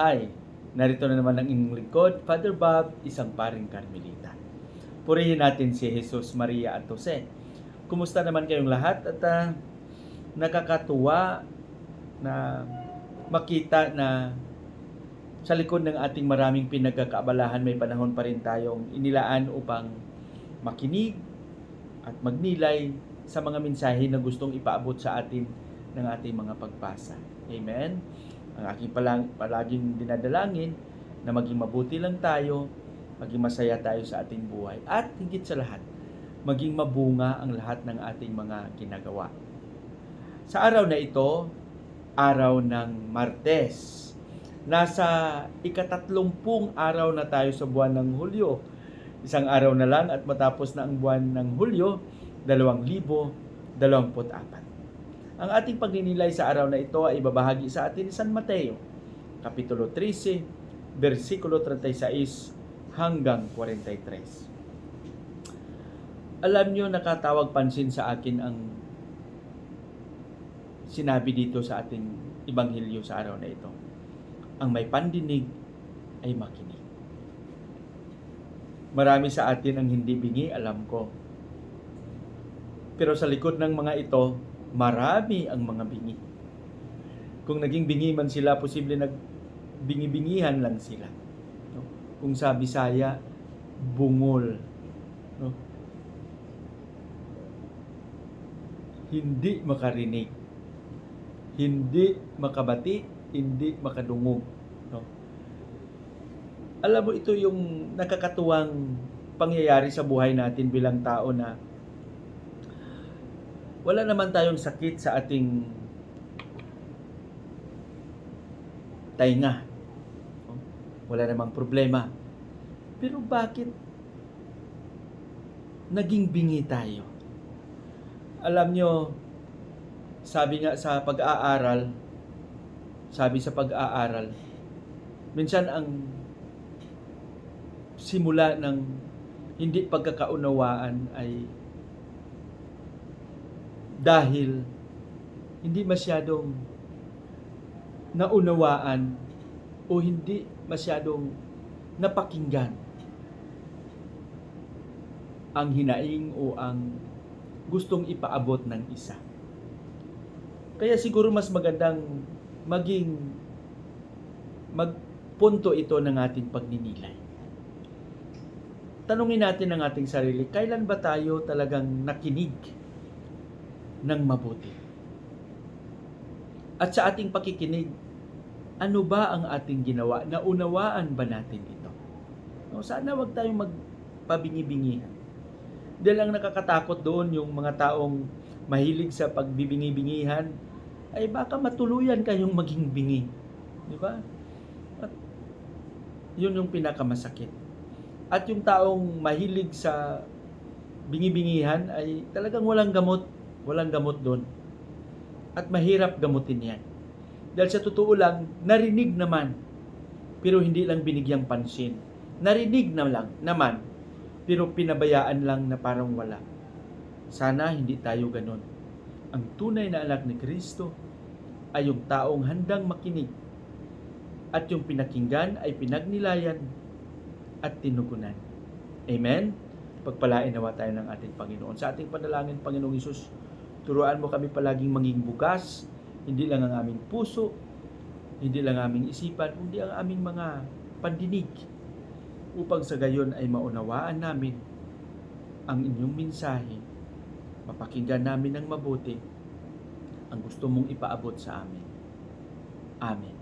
Hi, narito na naman ang inyong lingkod, Father Bob, isang paring Carmelita. Purihin natin si Jesus, Maria at Jose. Kumusta naman kayong lahat at ah, nakakatuwa na makita na sa likod ng ating maraming pinagkakaabalahan may panahon pa rin tayong inilaan upang makinig at magnilay sa mga mensahe na gustong ipaabot sa atin ng ating mga pagpasa. Amen? Ang aking palang, palaging dinadalangin na maging mabuti lang tayo, maging masaya tayo sa ating buhay. At higit sa lahat, maging mabunga ang lahat ng ating mga ginagawa. Sa araw na ito, araw ng Martes. Nasa ikatatlumpung araw na tayo sa buwan ng Hulyo. Isang araw na lang at matapos na ang buwan ng Hulyo, 2024. Ang ating pagninilay sa araw na ito ay ibabahagi sa atin ni San Mateo, Kapitulo 13, versikulo 36 hanggang 43. Alam nyo, nakatawag pansin sa akin ang sinabi dito sa ating Ibanghilyo sa araw na ito. Ang may pandinig ay makinig. Marami sa atin ang hindi bingi, alam ko. Pero sa likod ng mga ito, marami ang mga bingi. Kung naging bingi man sila, posible nag bingi-bingihan lang sila. No? Kung sa Bisaya, bungol. No? Hindi makarinig. Hindi makabati, hindi makadungog. No? Alam mo, ito yung nakakatuwang pangyayari sa buhay natin bilang tao na wala naman tayong sakit sa ating tainga. Wala namang problema. Pero bakit naging bingi tayo? Alam nyo, sabi nga sa pag-aaral, sabi sa pag-aaral, minsan ang simula ng hindi pagkakaunawaan ay dahil hindi masyadong naunawaan o hindi masyadong napakinggan ang hinaing o ang gustong ipaabot ng isa. Kaya siguro mas magandang maging magpunto ito ng ating pagninilay. Tanungin natin ang ating sarili, kailan ba tayo talagang nakinig ng mabuti? At sa ating pakikinig, ano ba ang ating ginawa? Naunawaan ba natin ito? No, sana wag tayong magpabingi-bingihan. Dahil ang nakakatakot doon yung mga taong mahilig sa pagbibingi-bingihan ay baka matuluyan kayong maging bingi. Di ba? At yun yung pinakamasakit. At yung taong mahilig sa bingi-bingihan ay talagang walang gamot. Walang gamot doon. At mahirap gamutin yan. Dahil sa totoo lang, narinig naman, pero hindi lang binigyang pansin. Narinig na lang naman, pero pinabayaan lang na parang wala. Sana hindi tayo ganon. Ang tunay na anak ni Kristo ay yung taong handang makinig at yung pinakinggan ay pinagnilayan at tinugunan. Amen? Pagpalain nawa tayo ng ating Panginoon. Sa ating panalangin, Panginoong Isus, turuan mo kami palaging maging bukas, hindi lang ang aming puso, hindi lang ang aming isipan, kundi ang aming mga pandinig. Upang sa gayon ay maunawaan namin ang inyong mensahe, mapakinggan namin ng mabuti ang gusto mong ipaabot sa amin. Amen.